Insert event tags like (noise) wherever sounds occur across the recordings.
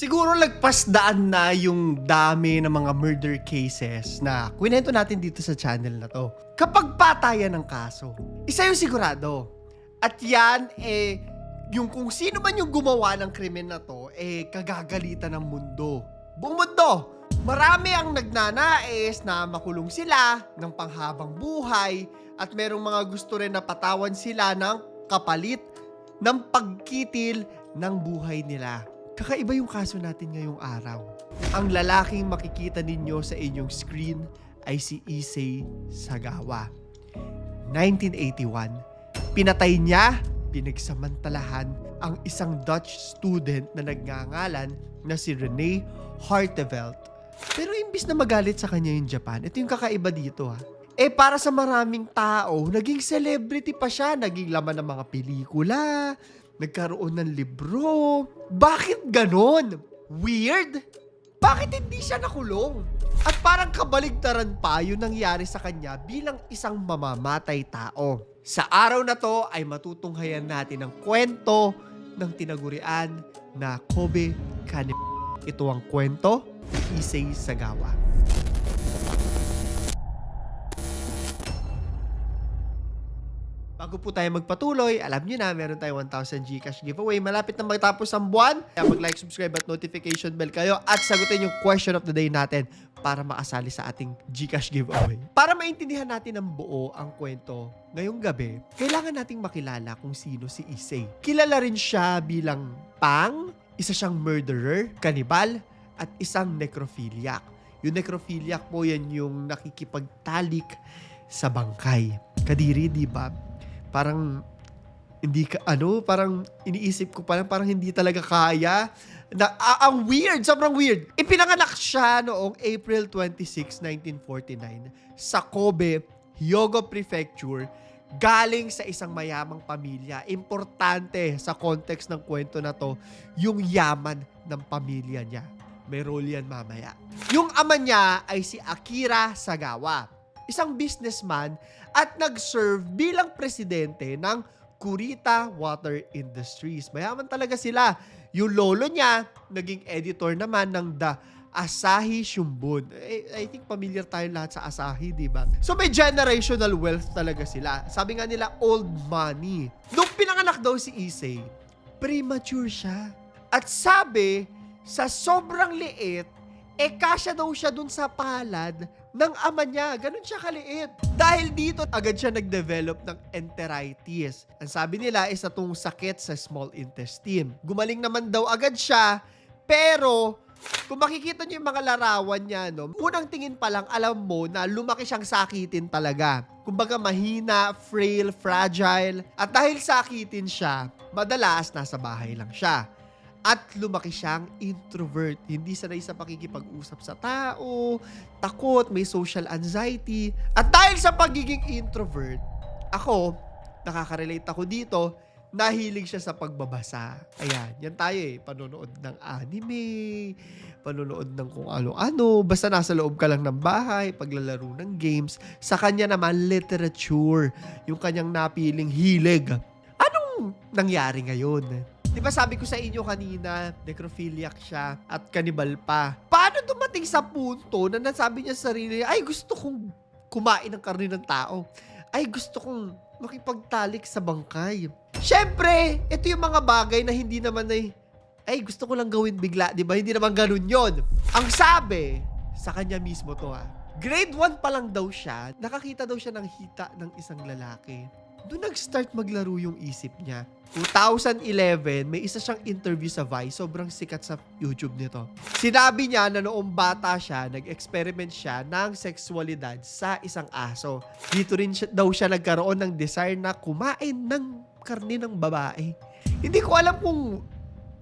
Siguro lagpasdaan na yung dami ng mga murder cases na kwento natin dito sa channel na to. Kapag patayan ng kaso, isa yung sigurado. At yan, eh, yung kung sino man yung gumawa ng krimen na to, eh, kagagalitan ng mundo. Buong mundo! Marami ang nagnanais na makulong sila ng panghabang buhay at merong mga gusto rin na patawan sila ng kapalit ng pagkitil ng buhay nila. Kakaiba yung kaso natin ngayong araw. Ang lalaking makikita ninyo sa inyong screen ay si Issei Sagawa. 1981, pinatay niya, pinagsamantalahan ang isang Dutch student na nagngangalan na si Rene Hartevelt. Pero imbis na magalit sa kanya yung Japan, ito yung kakaiba dito ha. Eh para sa maraming tao, naging celebrity pa siya, naging laman ng mga pelikula, nagkaroon ng libro. Bakit ganon? Weird? Bakit hindi siya nakulong? At parang kabaligtaran pa yung nangyari sa kanya bilang isang mamamatay tao. Sa araw na to ay matutunghayan natin ang kwento ng tinagurian na Kobe Kane. Ito ang kwento ni Issei Sagawa. Bago po tayo magpatuloy, alam niyo na, meron tayong 1,000 Gcash giveaway. Malapit na magtapos ang buwan. Kaya mag-like, subscribe at notification bell kayo at sagutin yung question of the day natin para makasali sa ating Gcash giveaway. Para maintindihan natin ng buo ang kwento ngayong gabi, kailangan nating makilala kung sino si Issei. Kilala rin siya bilang pang, isa siyang murderer, kanibal, at isang necrophiliac. Yung necrophiliac po yan yung nakikipagtalik sa bangkay. Kadiri, di ba? Parang hindi ka, ano, parang iniisip ko parang, parang hindi talaga kaya. Na, ah, ang weird, sobrang weird. Ipinanganak siya noong April 26, 1949 sa Kobe, Hyogo Prefecture, galing sa isang mayamang pamilya. Importante sa context ng kwento na to, yung yaman ng pamilya niya. May role yan mamaya. Yung ama niya ay si Akira Sagawa, isang businessman at nag-serve bilang presidente ng Kurita Water Industries. Mayaman talaga sila. Yung lolo niya, naging editor naman ng The Asahi Shimbun. Eh, I think familiar tayo lahat sa Asahi, di ba? So may generational wealth talaga sila. Sabi nga nila, old money. Nung pinanganak daw si Issei, premature siya. At sabi, sa sobrang liit, eh kasya daw siya dun sa palad ng ama niya. Ganun siya kaliit. Dahil dito, agad siya nag-develop ng enteritis. Ang sabi nila is itong sakit sa small intestine. Gumaling naman daw agad siya, pero kung makikita niyo yung mga larawan niya, no, unang tingin pa lang, alam mo na lumaki siyang sakitin talaga. Kumbaga mahina, frail, fragile. At dahil sakitin siya, madalas nasa bahay lang siya. At lumaki siyang introvert. Hindi sanay sa pakikipag-usap sa tao, takot, may social anxiety. At dahil sa pagiging introvert, ako, nakaka-relate ako dito, nahilig siya sa pagbabasa. Ayan, yan tayo eh. Panonood ng anime, panonood ng kung ano-ano. Basta nasa loob ka lang ng bahay, paglalaro ng games. Sa kanya naman, literature. Yung kanyang napiling hilig. Anong nangyari ngayon? Di ba sabi ko sa inyo kanina, necrophiliac siya at kanibal pa. Paano dumating sa punto na nasabi niya sa sarili, ay gusto kong kumain ng karne ng tao. Ay gusto kong makipagtalik sa bangkay. Siyempre, ito yung mga bagay na hindi naman ay, ay gusto ko lang gawin bigla, di ba? Hindi naman ganun yon. Ang sabi, sa kanya mismo to ha, grade 1 pa lang daw siya, nakakita daw siya ng hita ng isang lalaki. Doon nag-start maglaro yung isip niya. 2011, may isa siyang interview sa Vice. Sobrang sikat sa YouTube nito. Sinabi niya na noong bata siya, nag-experiment siya ng sexualidad sa isang aso. Dito rin siya, daw siya nagkaroon ng desire na kumain ng karne ng babae. Hindi ko alam kung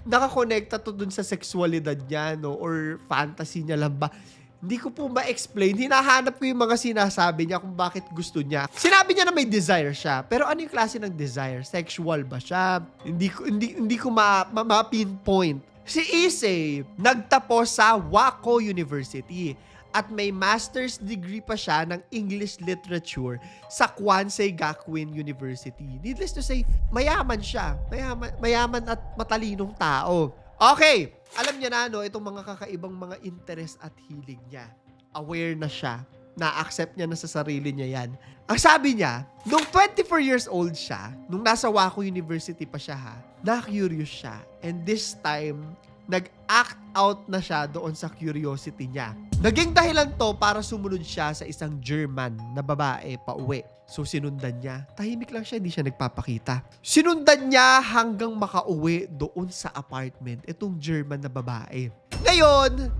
nakakonekta to dun sa sexualidad niya, no? Or fantasy niya lang ba? Hindi ko po ma-explain. Hinahanap ko yung mga sinasabi niya kung bakit gusto niya. Sinabi niya na may desire siya. Pero ano yung klase ng desire? Sexual ba siya? Hindi ko, hindi, hindi ko ma, ma, ma-pinpoint. Si Issei, nagtapos sa Wako University at may master's degree pa siya ng English Literature sa Kwansei Gakuin University. Needless to say, mayaman siya. Mayaman, mayaman at matalinong tao. Okay, alam niya na no, itong mga kakaibang mga interest at hilig niya. Aware na siya. Na-accept niya na sa sarili niya yan. Ang sabi niya, nung 24 years old siya, nung nasa Waco University pa siya ha, na-curious siya. And this time, nag-act out na siya doon sa curiosity niya. Naging dahilan to para sumunod siya sa isang German na babae pa uwi. So sinundan niya. Tahimik lang siya, hindi siya nagpapakita. Sinundan niya hanggang makauwi doon sa apartment itong German na babae. Ngayon,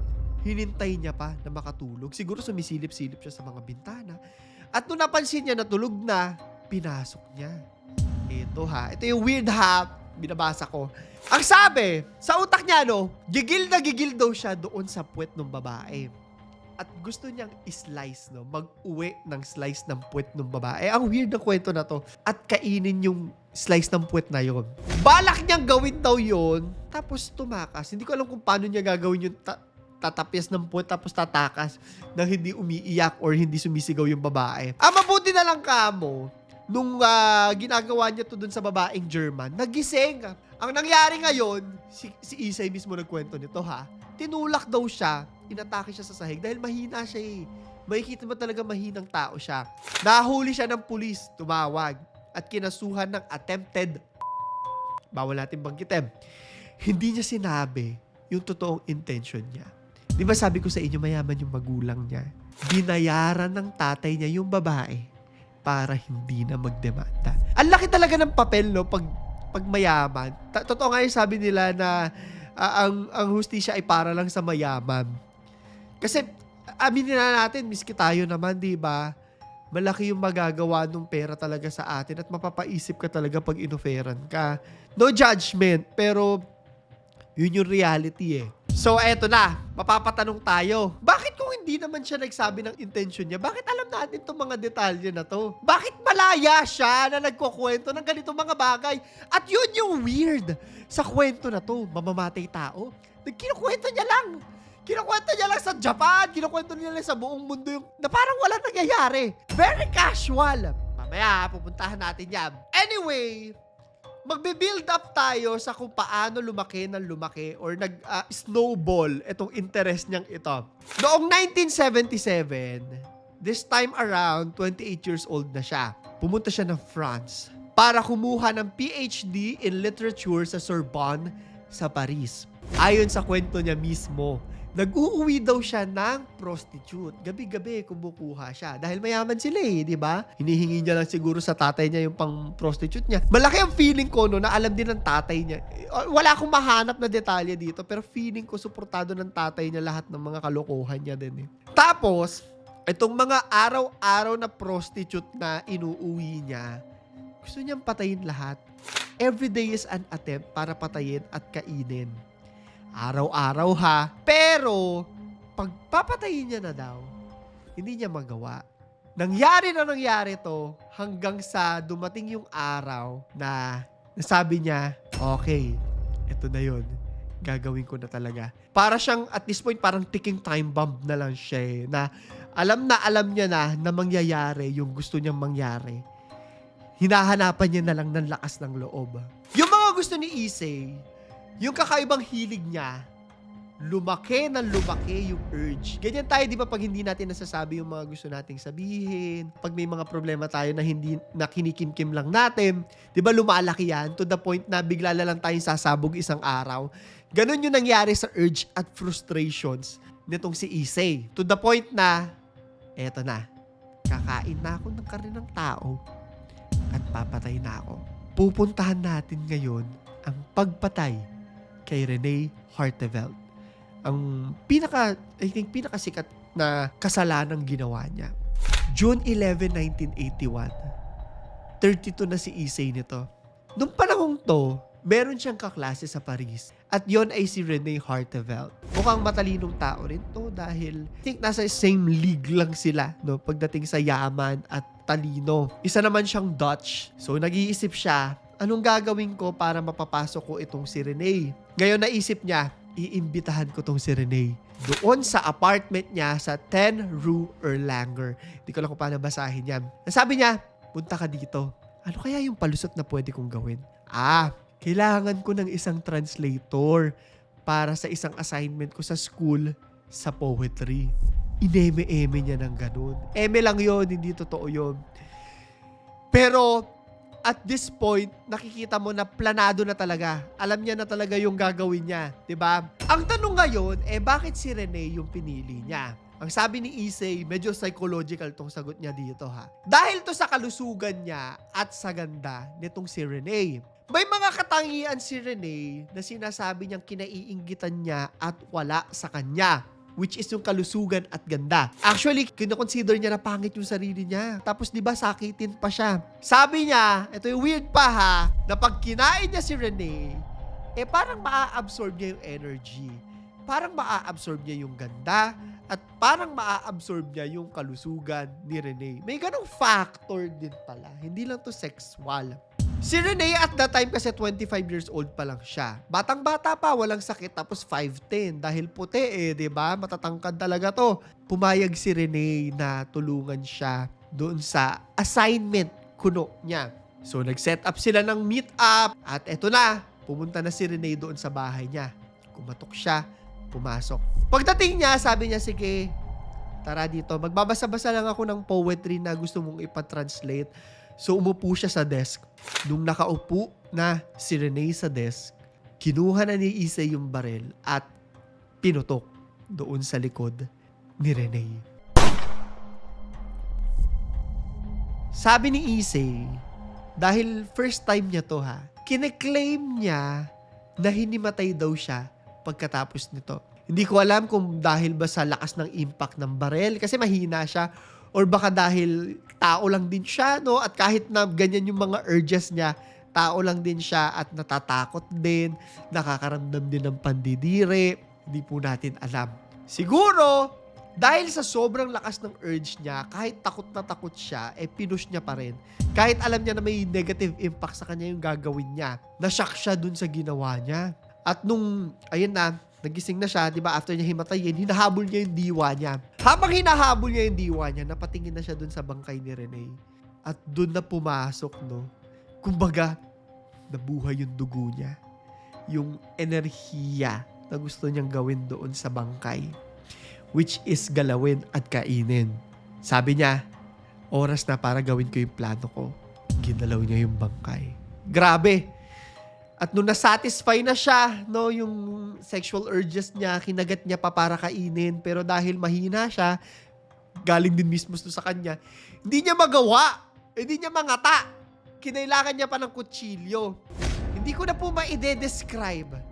hinintay niya pa na makatulog. Siguro sumisilip-silip siya sa mga bintana. At nung napansin niya na tulog na, pinasok niya. Ito ha. Ito yung weird ha. Binabasa ko. Ang sabi, sa utak niya no, gigil na gigil daw siya doon sa puwet ng babae. At gusto niyang slice, no? Mag-uwi ng slice ng puwet ng babae. Ang weird ng kwento na to. At kainin yung slice ng puwet na yon. Balak niyang gawin daw yon tapos tumakas. Hindi ko alam kung paano niya gagawin yung ta- tatapyas ng puwet tapos tatakas nang hindi umiiyak or hindi sumisigaw yung babae. Ah, mabuti na lang kamo nung ah, ginagawa niya to dun sa babaeng German, nagising. Ang nangyari ngayon, si, si Isay mismo nagkwento nito ha, tinulak daw siya, inatake siya sa sahig dahil mahina siya eh. Makikita mo talaga mahinang tao siya. Nahuli siya ng pulis, tumawag, at kinasuhan ng attempted, bawal natin banggitin, hindi niya sinabi yung totoong intention niya. Di ba sabi ko sa inyo, mayaman yung magulang niya. Binayaran ng tatay niya yung babae para hindi na magdemanda. Ang laki talaga ng papel, no, pag, pag mayaman. Totoo nga yung sabi nila na ah, ang, ang hustisya ay para lang sa mayaman. Kasi, aminin na natin, miski tayo naman, di ba? Malaki yung magagawa ng pera talaga sa atin at mapapaisip ka talaga pag inoferan ka. No judgment, pero yun yung reality eh. So, eto na. Mapapatanong tayo. Bakit kung hindi naman siya nagsabi ng intention niya, bakit alam natin itong mga detalye na to? Bakit malaya siya na nagkukwento ng ganitong mga bagay? At yun yung weird sa kwento na to. Mamamatay tao. Kinukwento niya lang. Kinukwento niya lang sa Japan. Kinukwento niya lang sa buong mundo yung na parang wala nangyayari. Very casual. Mamaya, pupuntahan natin yan. Anyway, magbe-build up tayo sa kung paano lumaki ng lumaki or nag-snowball itong interest niyang ito. Noong 1977, this time around, 28 years old na siya. Pumunta siya ng France para kumuha ng PhD in literature sa Sorbonne sa Paris. Ayon sa kwento niya mismo, nag-uuwi daw siya ng prostitute. Gabi-gabi kumukuha siya. Dahil mayaman sila eh, di ba? Hinihingi niya lang siguro sa tatay niya yung pang prostitute niya. Malaki ang feeling ko no, na alam din ng tatay niya. Eh, Wala akong mahanap na detalye dito, pero feeling ko suportado ng tatay niya lahat ng mga kalokohan niya din eh. Tapos, itong mga araw-araw na prostitute na inuuwi niya, gusto niyang patayin lahat. Every day is an attempt para patayin at kainin. Araw-araw ha. Pero, pag papatayin niya na daw, hindi niya magawa. Nangyari na nangyari to hanggang sa dumating yung araw na nasabi niya, okay, eto na yon gagawin ko na talaga. Para siyang, at this point, parang ticking time bomb na lang siya eh, na alam na alam niya na na mangyayari yung gusto niyang mangyari. Hinahanapan niya na lang ng lakas ng loob. Yung mga gusto ni Issei, yung kakaibang hilig niya, lumaki ng lumaki yung urge. Ganyan tayo, di ba, pag hindi natin nasasabi yung mga gusto nating sabihin, pag may mga problema tayo na hindi na kinikimkim lang natin, di ba, lumalaki yan to the point na bigla na lang tayong sasabog isang araw. Ganon yung nangyari sa urge at frustrations nitong si Issei. To the point na, eto na, kakain na ako ng karne ng tao at papatay na ako. Pupuntahan natin ngayon ang pagpatay kay Rene Hartevelt. Ang pinaka, I think, pinakasikat na kasalanang ginawa niya. June 11, 1981. 32 na si Issei nito. Noong panahong to, meron siyang kaklase sa Paris. At yon ay si Rene Hartevelt. Mukhang matalinong tao rin to dahil I think nasa same league lang sila no, pagdating sa yaman at talino. Isa naman siyang Dutch. So nag-iisip siya, anong gagawin ko para mapapasok ko itong si Rene? Ngayon naisip niya, iimbitahan ko tong si Rene doon sa apartment niya sa 10 Rue Erlanger. Hindi ko lang kung paano basahin yan. Sabi niya, punta ka dito. Ano kaya yung palusot na pwede kong gawin? Ah, kailangan ko ng isang translator para sa isang assignment ko sa school sa poetry. Ineme-eme niya ng ganun. Eme lang yon hindi totoo yon. Pero at this point, nakikita mo na planado na talaga. Alam niya na talaga yung gagawin niya, 'di ba? Ang tanong ngayon, eh bakit si Rene yung pinili niya? Ang sabi ni Issei, medyo psychological tong sagot niya dito ha. Dahil to sa kalusugan niya at sa ganda nitong si Rene. May mga katangian si Rene na sinasabi niyang kinaiinggitan niya at wala sa kanya which is yung kalusugan at ganda. Actually, kinoconsider niya na pangit yung sarili niya. Tapos, di ba, sakitin pa siya. Sabi niya, ito yung weird pa ha, na pag kinain niya si Rene, eh parang maa-absorb niya yung energy. Parang maa-absorb niya yung ganda at parang maa-absorb niya yung kalusugan ni Rene. May ganong factor din pala. Hindi lang to sexual. Si Rene at that time kasi 25 years old pa lang siya. Batang-bata pa, walang sakit, tapos 5'10". Dahil puti eh, di ba? Matatangkad talaga to. Pumayag si Rene na tulungan siya doon sa assignment kuno niya. So, nag-set up sila ng meet up at eto na, pumunta na si Rene doon sa bahay niya. Kumatok siya, pumasok. Pagdating niya, sabi niya, sige, tara dito. Magbabasa-basa lang ako ng poetry na gusto mong ipatranslate. So umupo siya sa desk. Nung nakaupo na si Rene sa desk, kinuha na ni Issei yung barel at pinutok doon sa likod ni Rene. Sabi ni Issei, dahil first time niya to ha, kine-claim niya na hinimatay daw siya pagkatapos nito. Hindi ko alam kung dahil ba sa lakas ng impact ng barel kasi mahina siya or baka dahil tao lang din siya no? At kahit na ganyan yung mga urges niya tao lang din siya at natatakot din nakakaramdam din ng pandidire hindi po natin alam. Siguro dahil sa sobrang lakas ng urge niya kahit takot na takot siya eh pinush niya pa rin. Kahit alam niya na may negative impact sa kanya yung gagawin niya nashock siya dun sa ginawa niya at nung ayun na nagising na siya, di ba, after niya himatayin, hinahabol niya yung diwa niya. Habang hinahabol niya yung diwa niya, napatingin na siya dun sa bangkay ni Rene. At dun na pumasok, no? Kumbaga, nabuhay yung dugo niya. Yung enerhiya na gusto niyang gawin doon sa bangkay. Which is galawin at kainin. Sabi niya, oras na para gawin ko yung plano ko. Ginalaw niya yung bangkay. Grabe! At nung nasatisfy na siya, no, yung sexual urges niya, kinagat niya pa para kainin. Pero dahil mahina siya, galing din mismo sa kanya, hindi niya magawa. Hindi niya mangata. Kinailangan niya pa ng kutsilyo. Hindi ko na po ma-ide-describe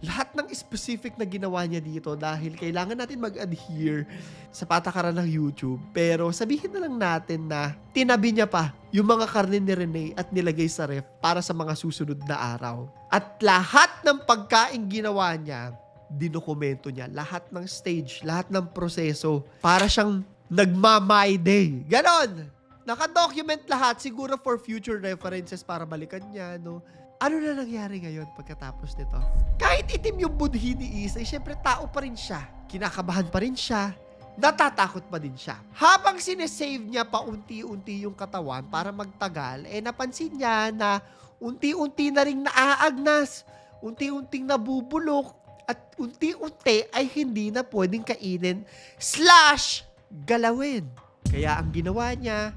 lahat ng specific na ginawa niya dito dahil kailangan natin mag-adhere sa patakaran ng YouTube. Pero sabihin na lang natin na tinabi niya pa yung mga karne ni Rene at nilagay sa ref para sa mga susunod na araw. At lahat ng pagkain ginawa niya, dinokumento niya. Lahat ng stage, lahat ng proseso. Para siyang nagma-my day. Ganon! Nakadocument lahat siguro for future references para balikan niya, no? Ano na nangyari ngayon pagkatapos nito? Kahit itim yung budhi ni Isay, syempre tao pa rin siya. Kinakabahan pa rin siya. Natatakot pa din siya. Habang sinesave niya pa unti-unti yung katawan para magtagal, eh napansin niya na unti-unti na rin naaagnas. Unti-unting nabubulok. At unti-unti ay hindi na pwedeng kainin slash galawin. Kaya ang ginawa niya,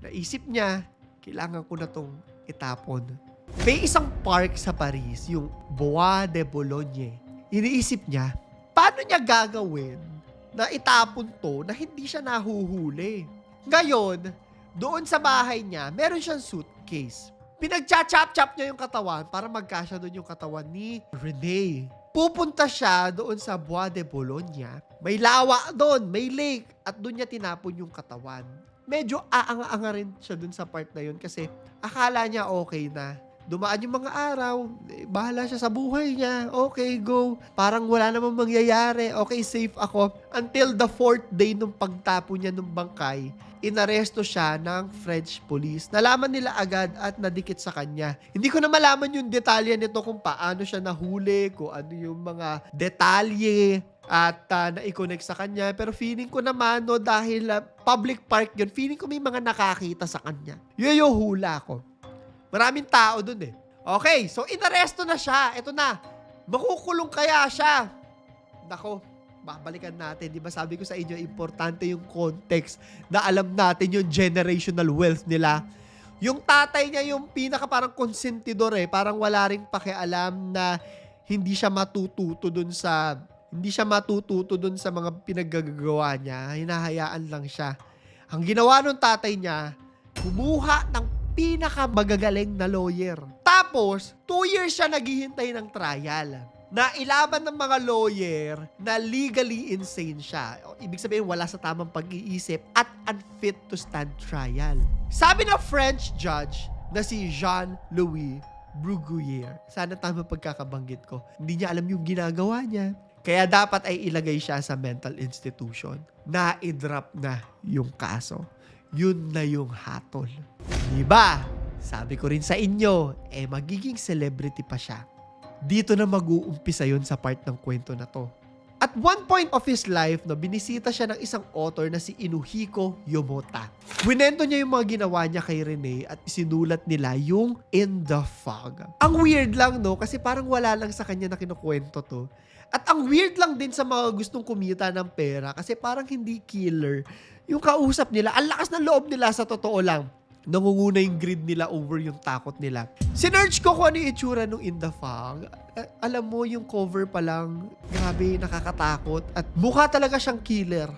naisip niya, kailangan ko na tong itapon may isang park sa Paris, yung Bois de Boulogne. Iniisip niya, paano niya gagawin na itapon to na hindi siya nahuhuli? Ngayon, doon sa bahay niya, meron siyang suitcase. Pinagcha-chop-chop niya yung katawan para magkasya doon yung katawan ni Rene. Pupunta siya doon sa Bois de Boulogne. May lawa doon, may lake, at doon niya tinapon yung katawan. Medyo aanga-anga rin siya doon sa part na yun kasi akala niya okay na dumaan yung mga araw, eh, bahala siya sa buhay niya. Okay, go. Parang wala namang mangyayari. Okay, safe ako. Until the fourth day nung pagtapo niya ng bangkay, inaresto siya ng French police. Nalaman nila agad at nadikit sa kanya. Hindi ko na malaman yung detalye nito kung paano siya nahuli, kung ano yung mga detalye at uh, na-connect sa kanya. Pero feeling ko naman, no, dahil uh, public park yun, feeling ko may mga nakakita sa kanya. Yun yung hula ko. Maraming tao dun eh. Okay, so inaresto na siya. Ito na. Makukulong kaya siya? Nako, babalikan natin. Di ba sabi ko sa inyo, importante yung context na alam natin yung generational wealth nila. Yung tatay niya yung pinaka parang konsentidor eh. Parang wala ring pakialam na hindi siya matututo dun sa hindi siya matututo dun sa mga pinaggagawa niya. Hinahayaan lang siya. Ang ginawa nung tatay niya, kumuha ng pinaka magagaling na lawyer. Tapos, two years siya naghihintay ng trial na ilaban ng mga lawyer na legally insane siya. Ibig sabihin, wala sa tamang pag-iisip at unfit to stand trial. Sabi ng French judge na si Jean-Louis Bruguier, sana tama pagkakabanggit ko, hindi niya alam yung ginagawa niya. Kaya dapat ay ilagay siya sa mental institution na i-drop na yung kaso. Yun na yung hatol. Diba? Sabi ko rin sa inyo, eh magiging celebrity pa siya dito na mag-uumpisa yun sa part ng kwento na to. At one point of his life, no, binisita siya ng isang author na si Inuhiko Yomota. Winento niya yung mga ginawa niya kay Rene at isinulat nila yung In the Fog. Ang weird lang, no? Kasi parang wala lang sa kanya na kinukwento to. At ang weird lang din sa mga gustong kumita ng pera kasi parang hindi killer. Yung kausap nila, ang lakas ng loob nila sa totoo lang nangunguna yung greed nila over yung takot nila. Sinerch ko kung ano yung itsura nung In The Fog. A- alam mo, yung cover pa lang, grabe, nakakatakot. At mukha talaga siyang killer.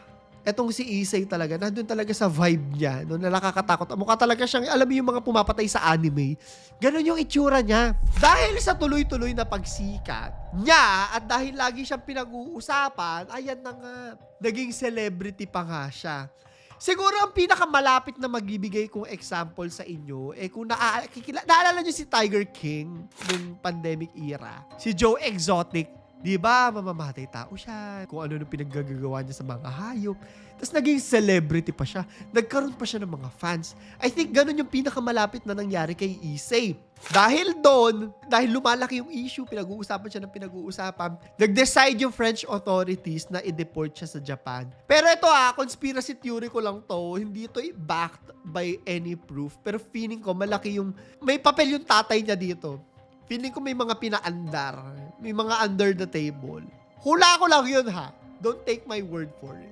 Etong si Isay talaga, nandun talaga sa vibe niya, no, na nakakatakot. Mukha talaga siyang, alam mo yung mga pumapatay sa anime. Ganon yung itsura niya. Dahil sa tuloy-tuloy na pagsikat niya, at dahil lagi siyang pinag-uusapan, ayan na nga, naging celebrity pa nga siya. Siguro ang pinakamalapit na magbibigay kong example sa inyo, eh kung naa, kikila, naalala nyo si Tiger King nung pandemic era, si Joe Exotic, di ba, mamamatay tao siya, kung ano nung pinaggagawa niya sa mga hayop, tapos naging celebrity pa siya, nagkaroon pa siya ng mga fans. I think ganun yung pinakamalapit na nangyari kay Isay. Dahil doon, dahil lumalaki yung issue, pinag-uusapan siya ng pinag-uusapan, nag-decide yung French authorities na i-deport siya sa Japan. Pero ito ah, conspiracy theory ko lang to, hindi ito backed by any proof. Pero feeling ko malaki yung, may papel yung tatay niya dito. Feeling ko may mga pinaandar, may mga under the table. Hula ko lang yun ha. Don't take my word for it.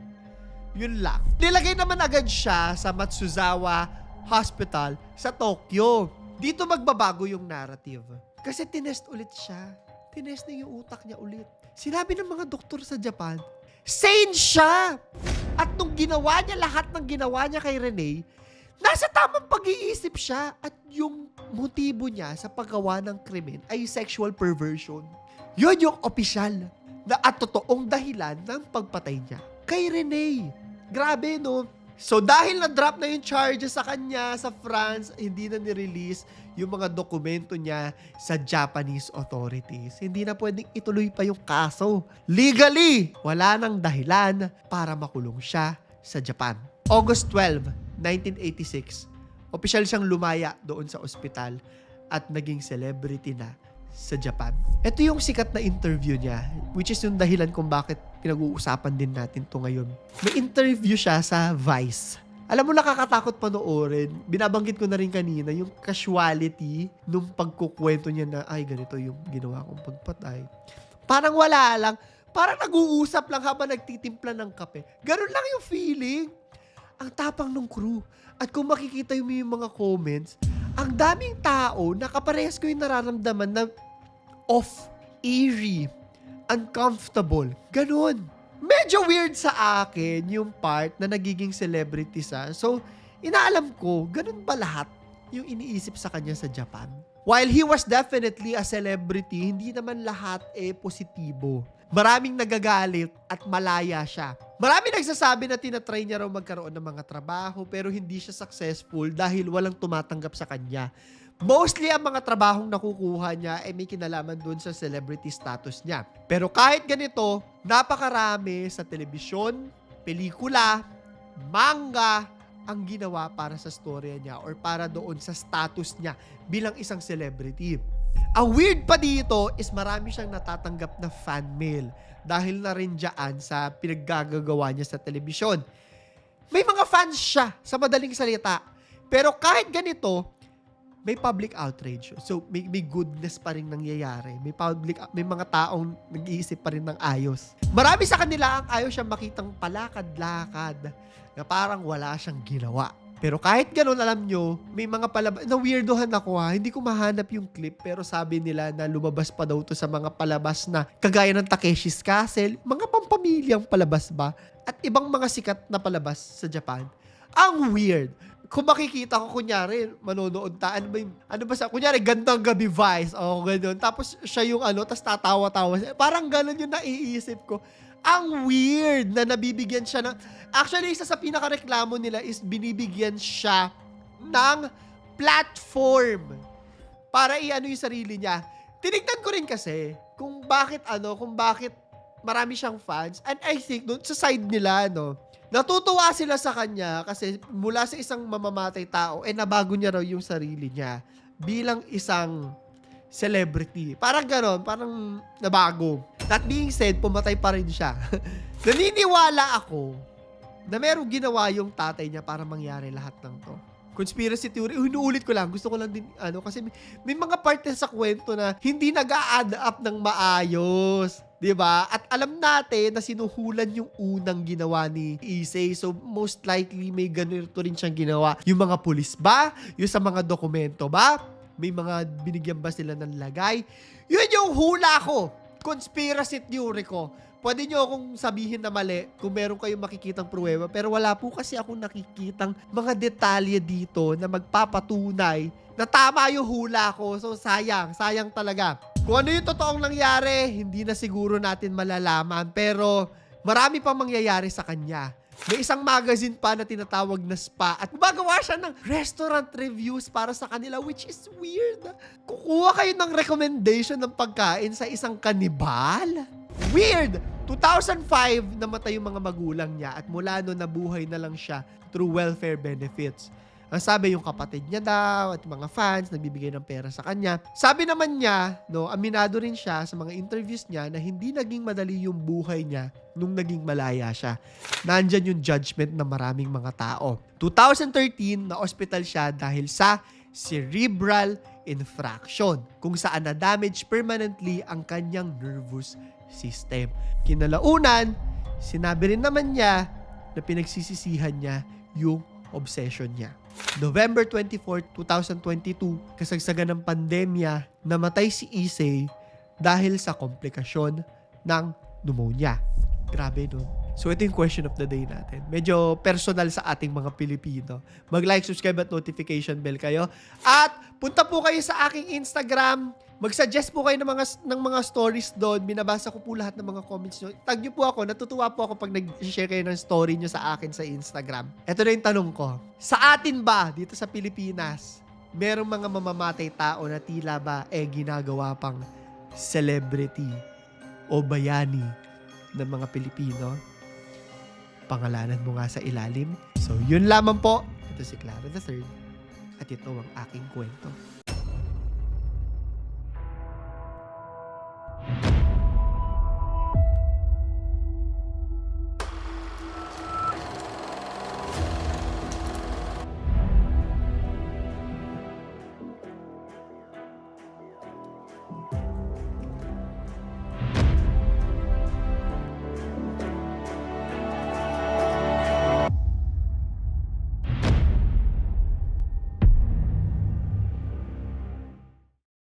Yun lang. Nilagay naman agad siya sa Matsuzawa Hospital sa Tokyo. Dito magbabago yung narrative. Kasi tinest ulit siya. Tinest na yung utak niya ulit. Sinabi ng mga doktor sa Japan, sane siya! At nung ginawa niya lahat ng ginawa niya kay Rene, nasa tamang pag-iisip siya at yung motibo niya sa paggawa ng krimen ay sexual perversion. Yun yung opisyal na at totoong dahilan ng pagpatay niya kay Rene. Grabe, no? So dahil na-drop na yung charges sa kanya sa France, hindi na ni-release yung mga dokumento niya sa Japanese authorities. Hindi na pwedeng ituloy pa yung kaso. Legally, wala nang dahilan para makulong siya sa Japan. August 12, 1986, opisyal siyang lumaya doon sa ospital at naging celebrity na sa Japan. Ito yung sikat na interview niya, which is yung dahilan kung bakit pinag-uusapan din natin to ngayon. May interview siya sa Vice. Alam mo, nakakatakot panoorin. Binabanggit ko na rin kanina, yung casuality nung pagkukwento niya na, ay, ganito yung ginawa kong pagpatay. Parang wala lang. Parang nag-uusap lang habang nagtitimpla ng kape. Ganun lang yung feeling. Ang tapang ng crew. At kung makikita yung, yung mga comments, ang daming tao, nakaparehas ko yung nararamdaman na off, eerie, uncomfortable. Ganon. Medyo weird sa akin yung part na nagiging celebrity sa. So, inaalam ko, ganun ba lahat yung iniisip sa kanya sa Japan? While he was definitely a celebrity, hindi naman lahat eh positibo. Maraming nagagalit at malaya siya. Marami nagsasabi na tinatry niya raw magkaroon ng mga trabaho pero hindi siya successful dahil walang tumatanggap sa kanya. Mostly ang mga trabahong nakukuha niya ay may kinalaman doon sa celebrity status niya. Pero kahit ganito, napakarami sa telebisyon, pelikula, manga, ang ginawa para sa storya niya or para doon sa status niya bilang isang celebrity. Ang weird pa dito is marami siyang natatanggap na fan mail dahil na rin dyan sa pinaggagawa niya sa telebisyon. May mga fans siya sa madaling salita. Pero kahit ganito, may public outrage. So, may, may goodness pa rin nangyayari. May public, may mga taong nag-iisip pa rin ng ayos. Marami sa kanila ang ayaw siyang makitang palakad-lakad na parang wala siyang ginawa. Pero kahit ganun, alam nyo, may mga palabas, na weirdohan ako ha, hindi ko mahanap yung clip, pero sabi nila na lumabas pa daw to sa mga palabas na kagaya ng Takeshi's Castle, mga pampamilyang palabas ba, at ibang mga sikat na palabas sa Japan. Ang weird. Kung makikita ko, kunyari, manonood ta, ano ba yung, ano ba sa, kunyari, gandang gabi Vice, o ganun. Tapos siya yung ano, tapos tatawa-tawa. Parang ganun yung naiisip ko. Ang weird na nabibigyan siya ng, actually, isa sa pinakareklamo nila is binibigyan siya ng platform para i-ano yung sarili niya. Tinignan ko rin kasi kung bakit ano, kung bakit marami siyang fans. And I think doon sa side nila, no, natutuwa sila sa kanya kasi mula sa isang mamamatay tao, eh nabago niya raw yung sarili niya bilang isang celebrity. Parang ganon, parang nabago. That being said, pumatay pa rin siya. (laughs) Naniniwala ako na merong ginawa yung tatay niya para mangyari lahat ng to. Conspiracy theory, hinuulit ko lang. Gusto ko lang din, ano, kasi may, may mga parte sa kwento na hindi nag-a-add up ng maayos. 'di ba? At alam natin na sinuhulan yung unang ginawa ni Issei. So, most likely may ganito rin siyang ginawa. Yung mga pulis ba? Yung sa mga dokumento ba? May mga binigyan ba sila ng lagay? Yun yung hula ko. Conspiracy theory ko. Pwede nyo akong sabihin na mali kung meron kayong makikitang pruweba. Pero wala po kasi akong nakikitang mga detalye dito na magpapatunay na tama yung hula ko. So, sayang. Sayang talaga. Kung ano yung totoong nangyari, hindi na siguro natin malalaman. Pero marami pang mangyayari sa kanya. May isang magazine pa na tinatawag na Spa at gumagawa siya ng restaurant reviews para sa kanila which is weird. Kukuha kayo ng recommendation ng pagkain sa isang kanibal? Weird! 2005, namatay yung mga magulang niya at mula noon nabuhay na lang siya through welfare benefits. Ang sabi yung kapatid niya daw at mga fans nagbibigay ng pera sa kanya. Sabi naman niya, no, aminado rin siya sa mga interviews niya na hindi naging madali yung buhay niya nung naging malaya siya. Nandyan yung judgment ng maraming mga tao. 2013, na-hospital siya dahil sa cerebral infraction kung saan na-damage permanently ang kanyang nervous system. Kinalaunan, sinabi rin naman niya na pinagsisisihan niya yung obsession niya. November 24, 2022, kasagsagan ng pandemya, namatay si Issei dahil sa komplikasyon ng pneumonia. Grabe no. So ito yung question of the day natin. Medyo personal sa ating mga Pilipino. Mag-like, subscribe at notification bell kayo. At punta po kayo sa aking Instagram. Mag-suggest po kayo ng mga, ng mga stories doon. Binabasa ko po lahat ng mga comments nyo. Tag nyo po ako. Natutuwa po ako pag nag-share kayo ng story nyo sa akin sa Instagram. Ito na yung tanong ko. Sa atin ba, dito sa Pilipinas, merong mga mamamatay tao na tila ba eh ginagawa pang celebrity o bayani ng mga Pilipino? Pangalanan mo nga sa ilalim. So, yun lamang po. Ito si Clara the Third. At ito ang aking kwento.